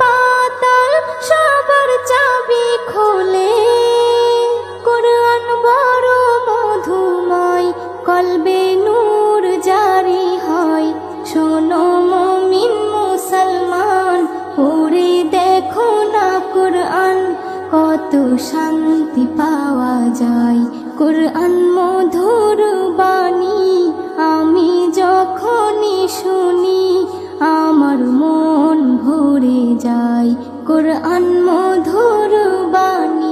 পাতাল, সবার চাবি খোলে। কোরআন কলবে নূর জারি হয়। মুসলমান দেখো না কত শান্তি পাওয়া যায়। কোরআন মধুর বাণী। যায়। কোরআন মধুর বাণী